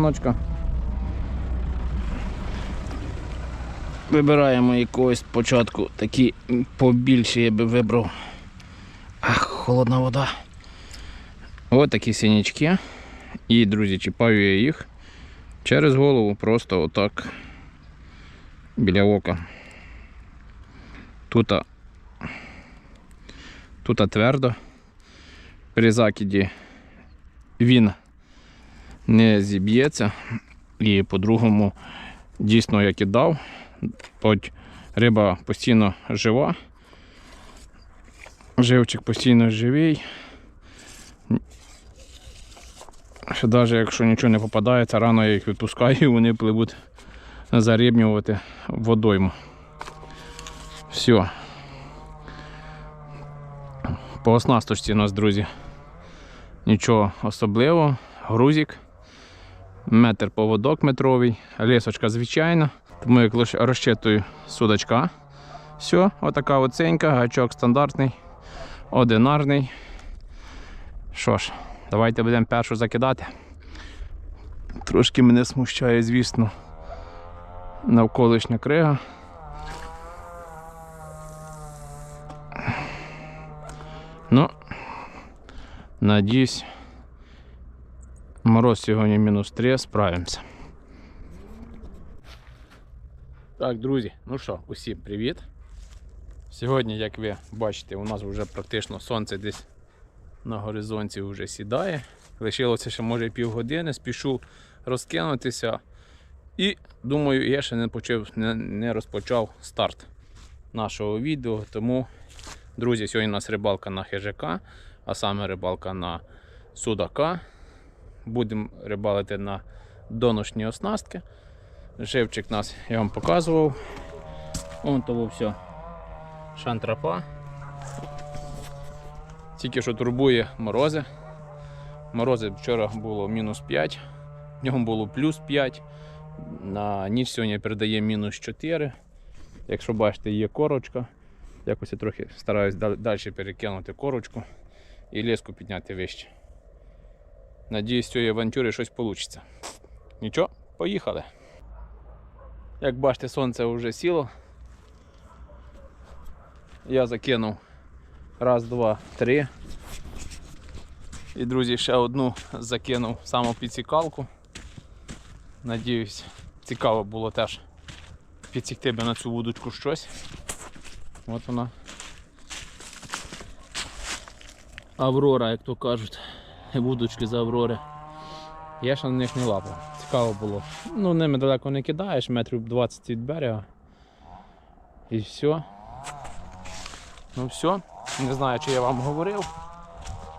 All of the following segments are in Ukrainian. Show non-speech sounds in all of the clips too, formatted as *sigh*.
Доночка. Вибираємо якогось спочатку такі побільші я би вибрав. Ах, холодна вода. Ось такі синячки. І, друзі, чіпаю я їх через голову, просто отак біля ока. Тут, тут твердо. При закиді він не зіб'ється. І по-другому, дійсно, як і дав, хоч риба постійно жива, живчик постійно живий. Що навіть якщо нічого не попадається, рано я їх відпускаю і вони пливуть зарібнювати водойму. Все. По оснасточці у нас, друзі, нічого особливого. Грузик, метр поводок метровий, лісочка звичайна. Тому як розчитую судачка. Все, отака оценька, гачок стандартний, одинарний. Що ж, давайте будемо першу закидати. Трошки мене смущає, звісно, навколишня крига. Ну, надіюсь, мороз сьогодні мінус 3, справимося. Так, друзі, ну що, усім привіт. Сьогодні, як ви бачите, у нас вже практично сонце десь на горизонті вже сідає. Лишилося ще може півгодини, спішу розкинутися. І думаю, я ще не почав, не, не розпочав старт нашого відео. Тому, друзі, сьогодні у нас рибалка на хижака, а саме рибалка на судака. Будемо рибалити на доношні оснастки. Живчик нас я вам показував. Вон того все. Шантрапа. Тільки що турбує морози. Морози вчора було мінус 5, днем було плюс 5. На ніч сьогодні передає мінус 4. Якщо бачите, є корочка. Якось я трохи стараюсь далі перекинути корочку і леску підняти вище. Надіюсь, з цієї авантюри щось вийде. Нічого, поїхали. Як бачите, сонце вже сіло. Я закинув раз, два, три. І, друзі, ще одну закинув саму підсікалку. Надіюсь, цікаво було теж підсікти би на цю вудочку щось. От вона. Аврора, як то кажуть. Вудочки з Аврори. Я ще на них не лапав. Цікаво було. Ну, ними далеко не кидаєш, метрів 20 від берега. І все. Ну все. Не знаю, чи я вам говорив.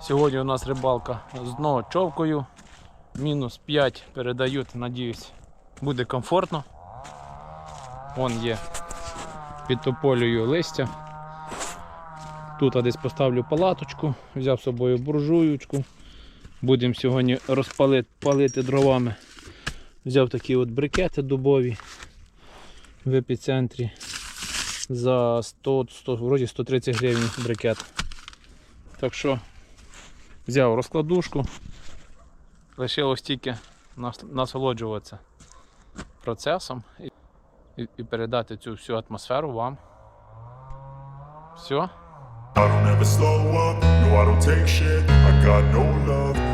Сьогодні у нас рибалка з дно човкою. Мінус 5 передають, надіюсь, буде комфортно. Вон є під тополею листя. Тут десь поставлю палаточку, взяв з собою буржуючку. Будемо сьогодні розпалити палити дровами. Взяв такі от брикети дубові в епіцентрі за 100, 100 вроді 130 гривень брикет. Так що взяв розкладушку, лишилось тільки насолоджуватися процесом і, і, передати цю всю атмосферу вам. Все. I don't ever slow up, no I don't take shit I got no love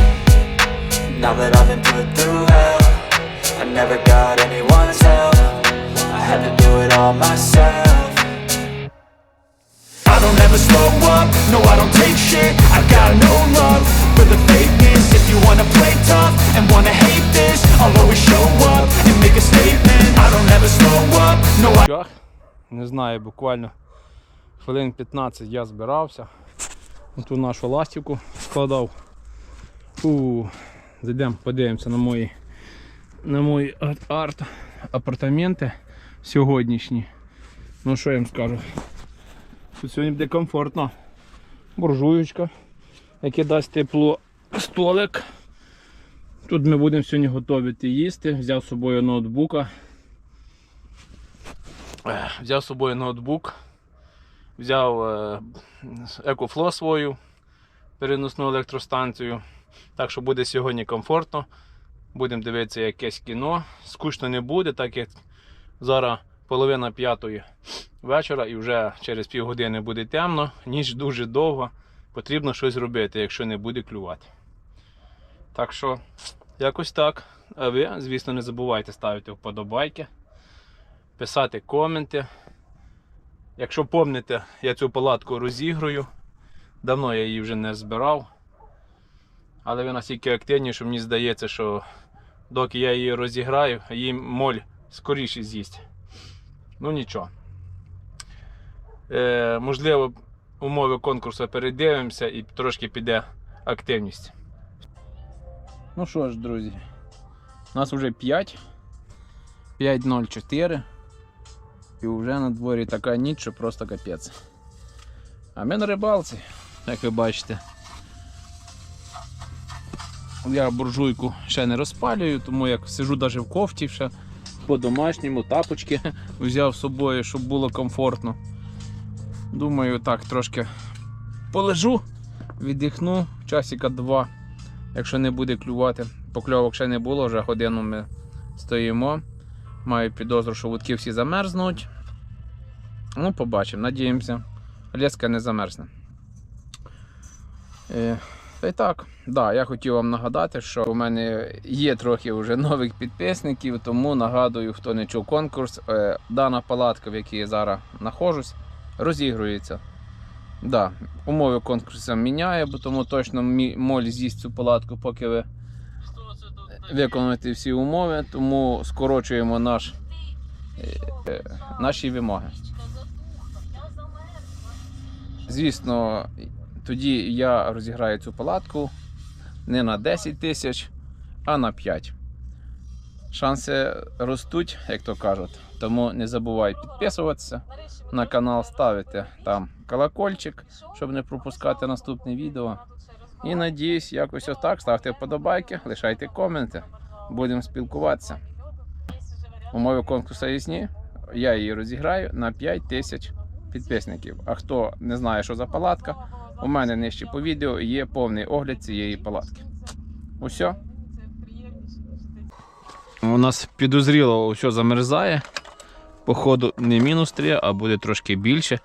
Now that I've been put through hell I never got anyone's help I had to do it all myself I don't ever slow up, no I don't take shit I got no love for the fakeness If you wanna play tough and wanna hate this I'll always show up and make a statement I don't ever slow up, no I Не знаю, буквально хвилин 15 я збирався. Ту нашу ластівку складав. Фу. Зайдемо, подивимося на мої, на мої арт апартаменти сьогоднішні. Ну що я їм скажу? Тут сьогодні буде комфортно. Буржуючка, яке дасть тепло. Столик. Тут ми будемо сьогодні готувати їсти. Взяв з собою ноутбука. Взяв з собою ноутбук, взяв е, екофло свою переносну електростанцію. Так що буде сьогодні комфортно. Будемо дивитися якесь кіно. Скучно не буде, так як зараз половина п'ятої вечора і вже через півгодини буде темно, ніч дуже довго. Потрібно щось робити, якщо не буде клювати. Так що, якось так. А ви, звісно, не забувайте ставити вподобайки писати коменти. Якщо помните, я цю палатку розіграю. Давно я її вже не збирав. Але ви настільки активні, що мені здається, що доки я її розіграю, її моль скоріше з'їсть. Ну нічого. Е, можливо, умови конкурсу передивимося і трошки піде активність. Ну що ж, друзі, у нас вже 5. 5.04. І вже на дворі така ніч, що просто капець. А ми на рибалці, як ви бачите. Я буржуйку ще не розпалюю, тому як сижу навіть в кофті ще по-домашньому, тапочки *laughs* взяв з собою, щоб було комфортно. Думаю, так трошки полежу, віддихну часика два, якщо не буде клювати. Покльовок ще не було, вже годину ми стоїмо. Маю підозру, що вудки всі замерзнуть. Ну, побачимо, надіємося. Леска не замерзне. Та й так, да, я хотів вам нагадати, що у мене є трохи вже нових підписників, тому нагадую, хто не чув конкурс. Е, дана палатка, в якій я зараз знаходжусь, розігрується. Да, умови конкурсу міняє, бо тому точно моль з'їсть цю палатку, поки ви виконати всі умови, тому скорочуємо наш, е, е, наші вимоги. Звісно, тоді я розіграю цю палатку не на 10 тисяч, а на 5. Шанси ростуть, як то кажуть. Тому не забувай підписуватися на канал, ставити там колокольчик, щоб не пропускати наступне відео. І надіюсь, якось отак. Ставте вподобайки, лишайте коменти. Будемо спілкуватися. Умови конкурсу ясні. Я її розіграю на 5 тисяч підписників. А хто не знає, що за палатка, у мене нижче по відео є повний огляд цієї палатки. Усьо. У нас підозріло все замерзає. Походу не мінус 3, а буде трошки більше.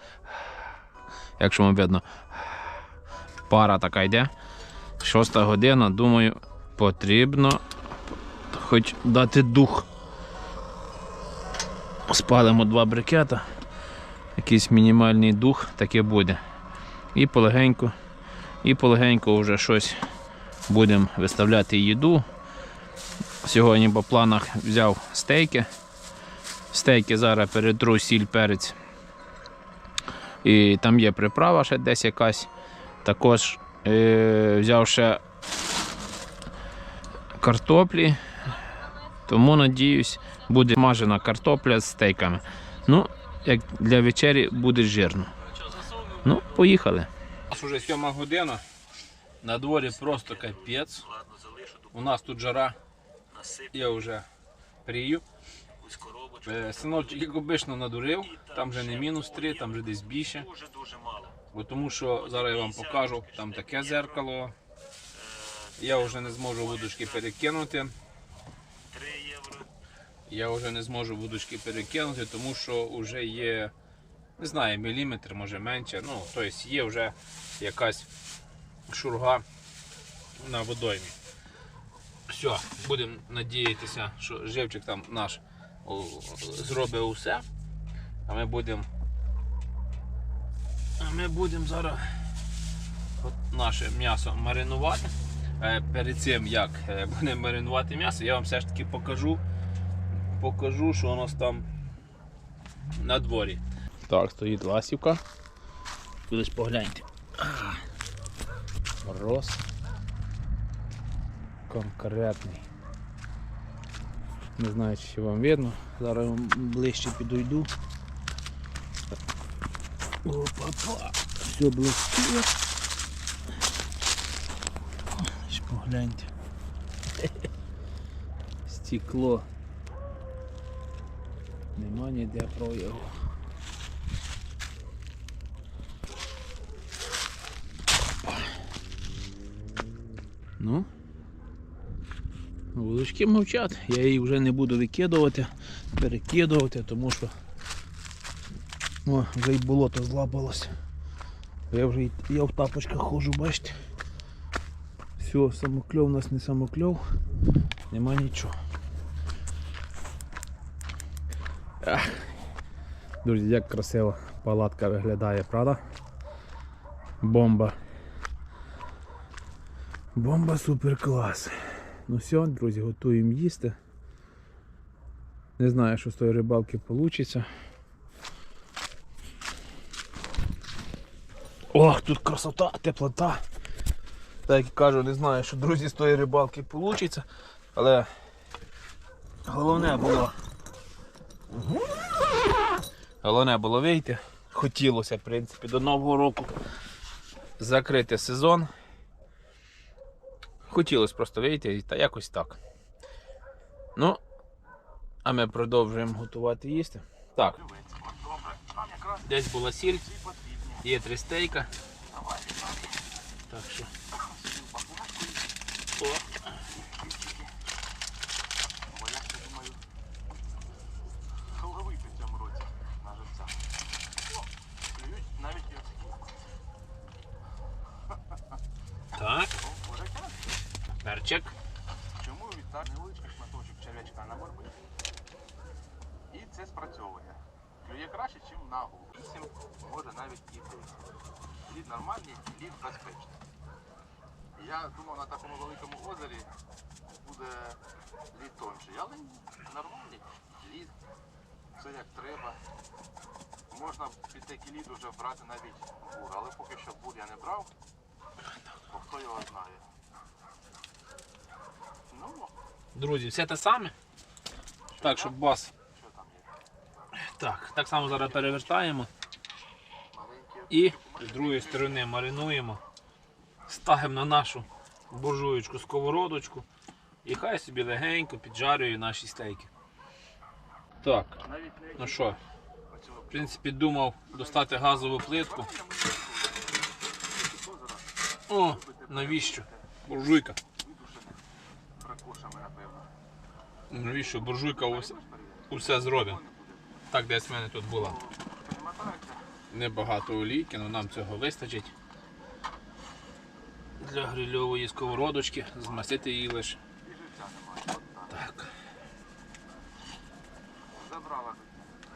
Якщо вам видно, пара така йде. Шоста година, думаю, потрібно хоч дати дух. Спалимо два брикета. Якийсь мінімальний дух таке буде. І полегенько, і полегенько вже щось будемо виставляти їду. Сьогодні по планах взяв стейки. Стейки зараз перетру сіль перець. І там є приправа ще десь якась. Також е, взяв ще картоплі. Тому надіюсь, буде смажена картопля з стейками. Ну, як для вечері буде жирно. Ну, поїхали. У нас вже сьома година. На дворі просто капець. У нас тут жара. Я вже прію. Е, Синочок, як обично, надурив. Там вже не мінус 3, там вже десь більше. Бо тому що зараз я вам покажу, там таке зеркало. Я вже не зможу вудочки перекинути. Я вже не зможу вудочки перекинути, тому що вже є, не знаю, міліметр, може менше. Ну, тобто є вже якась шурга на водоймі. Все, будемо надіятися, що живчик там наш зробить усе. А ми будемо. А зараз от наше м'ясо маринувати. Е, Перед цим як е, будемо маринувати м'ясо, я вам все ж таки покажу, покажу, що у нас там на дворі. Так, стоїть ласівка. Кудись погляньте. Мороз. Конкретний. Не знаю, чи вам видно. Зараз ближче підійду. Опа-па. Все. Ось Погляньте. Стекло. Нема ніде прояву. Ну. Вудочки мовчать, я її вже не буду викидувати, перекидувати, тому що о, вже й болото злапалось. Я вже я в тапочках ходжу, бачите. Все, самокльов у нас не самокльов, нема нічого. Ах. Друзі, як красиво палатка виглядає, правда? Бомба. Бомба супер клас. Ну все, друзі, готуємо їсти. Не знаю, що з тої рибалки вийде. Ох, тут красота, теплота. Так як кажу, не знаю, що друзі з тої рибалки вийде, але головне було. Головне було вийти. Хотілося, в принципі, до Нового року закрити сезон. Хотілося просто вийти та якось так. Ну, а ми продовжуємо готувати їсти. Так. Десь була сіль, є три стейка. Так що. О. Ловити в цьому році на живця. О, клюють навіть і оці. Так, О, вже час. перчик. Чому відтак невеличкий шматочок черв'ячка на борби? І це спрацьовує. Клює краще, ніж на голову. Вісім може навіть і 10. Лід нормальний, лід безпечний. Я думав, на такому великому озері буде лід тонший, але ні, нормальний лід. Все як треба. Можна під такий лід вже брати навіть бур, але поки що бур я не брав, бо хто його знає. Ну, Друзі, все те саме. Так, щоб вас. що там є? Так, так само зараз перевертаємо. Маленькі І з другої сторони маринуємо. Ставимо на нашу буржуєчку сковородочку. І хай собі легенько піджарює наші стейки. Так, навіть не ну що, в принципі, думав достати газову плитку. О, навіщо? Буржуйка. Навіщо буржуйка ус- усе зробить. Так, десь в мене тут була небагато олійки, але нам цього вистачить. Для грильової сковородочки змастити її лише. І живця немає. От так. Так. Забрала життя.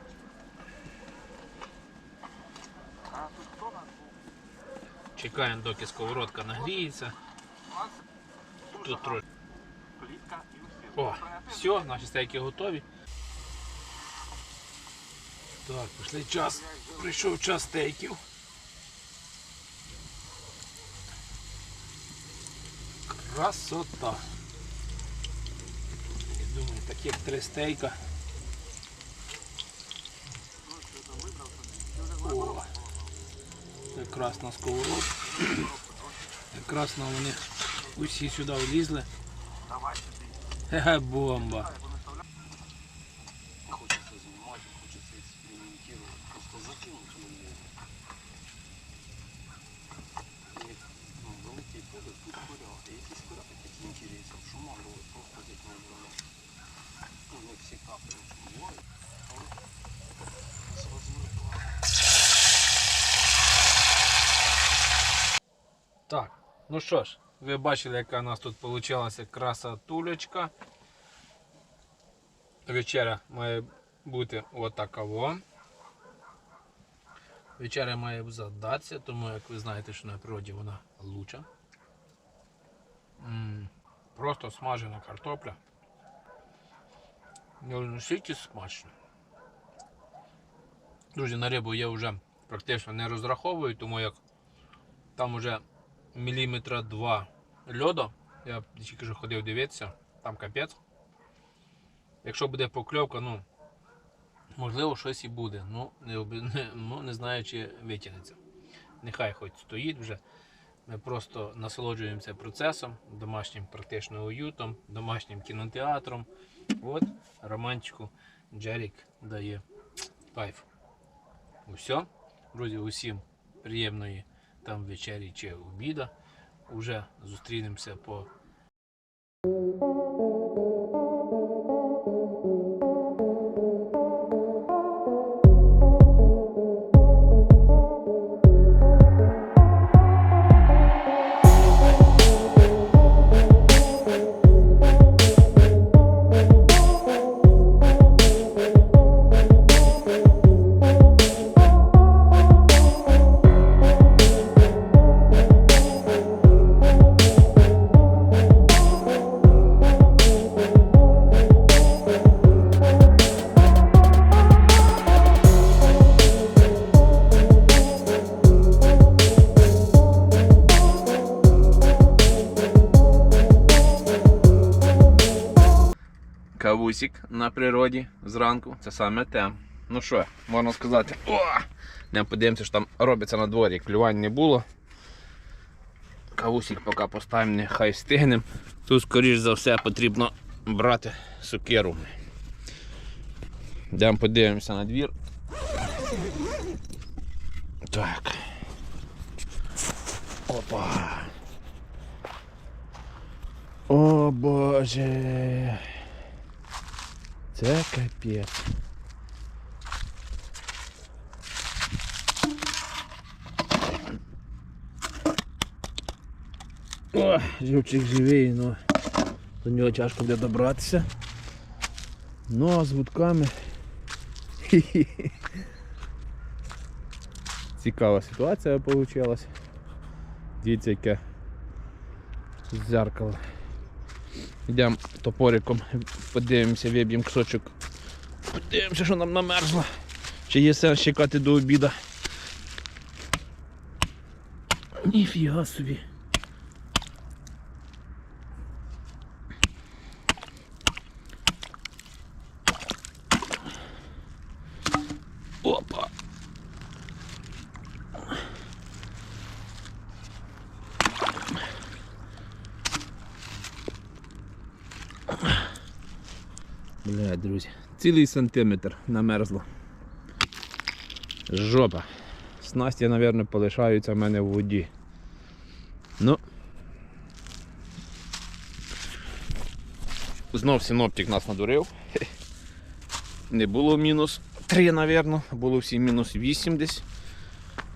А тут хто у нас був? Чекаємо, доки сковородка нагріється. Тут трошки. О, все, наші стейки готові. Так, пішли час. Прийшов час стейків. Красота. Я думаю, таких три стейка. О, якраз на на вони усі сюди влізли. Хе-хе, бомба. Не хочется занимать, не хочется экспериментировать. Просто закинуть мне. И, ну, великий погляд тут куряв. А якісь куря такі інтересні. Шума було просто здесь не було. Ну, не всі капли. Так, ну що ж, ви бачили, яка у нас тут вийшла красотулечка. Вечеря має бути отакова. Вечеря має задатися, тому як ви знаєте, що на природі вона луча. М, Просто смажена картопля. Настільки смачно. Друзі, на рибу я вже практично не розраховую, тому як там вже міліметра два льоду. Я тільки що ходив дивитися, там капець. Якщо буде покльовка, ну можливо щось і буде. Ну *laughs* не, ну, не знаю, чи витягнеться. Нехай хоч стоїть вже. Ми просто насолоджуємося процесом, домашнім практично уютом, домашнім кінотеатром. От романчику Джерік дає кайф. Усе. Друзі, усім приємної там вечері чи обіда. Уже зустрінемося по Кавусік на природі зранку. Це саме те. Ну що, можна сказати, о! Не подивимося, що там робиться на дворі. Клювань не було. Кавусік поки поставимо, нехай стигнемо. Тут, скоріш за все, потрібно брати сокиру. Йдемо подивимося на двір. Так. Опа. О боже. Це капець. О, живчик живий, но до нього тяжко буде добратися. Ну а з вудками. *laughs* Цікава ситуація вийшла. Дивіться, яке зеркало. Йдемо топориком, подивимося, виб'ємо кусочок. Подивимося, що нам намерзло. Чи є сенс чекати до обіду. Ніфіга собі. Опа. Друзі, цілий сантиметр намерзло. Жопа. Снасті, мабуть, полишаються в мене в воді. Ну. Знов синоптик нас надурив. *laughs* Не було мінус 3, мабуть, було всі мінус 8 десь.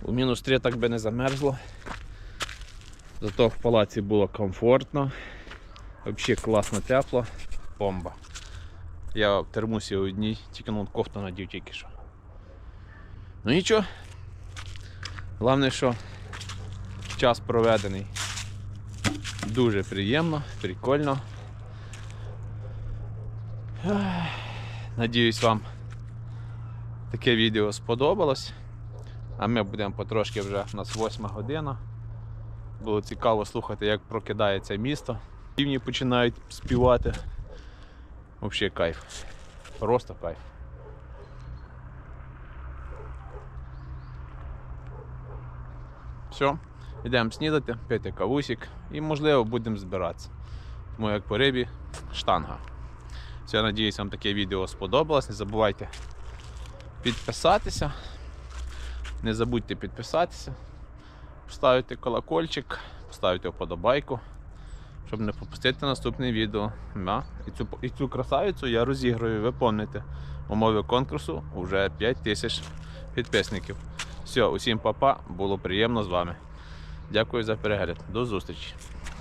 У мінус 3 так би не замерзло. Зато в палаці було комфортно. Взагалі класно тепло. Бомба. Я в термусі одній, тільки ну, кофту надів тільки що. Ну нічого. Головне, що час проведений. Дуже приємно, прикольно. Надіюсь, вам таке відео сподобалось. А ми будемо потрошки вже у нас 8 година. Було цікаво слухати, як прокидається місто. Півні починають співати. Взагалі кайф. Просто кайф. Все, йдемо снідати, пити кавусик і можливо будемо збиратися. Тому як по рибі штанга. Все, я надіюсь, вам таке відео сподобалось. Не забувайте підписатися. Не забудьте підписатися, поставити колокольчик, поставити вподобайку, щоб не пропустити наступне відео. Да? І, цю, і цю красавицю я розіграю, ви пам'ятаєте. Умови конкурсу вже 5 тисяч підписників. Все, усім папа, було приємно з вами. Дякую за перегляд. До зустрічі.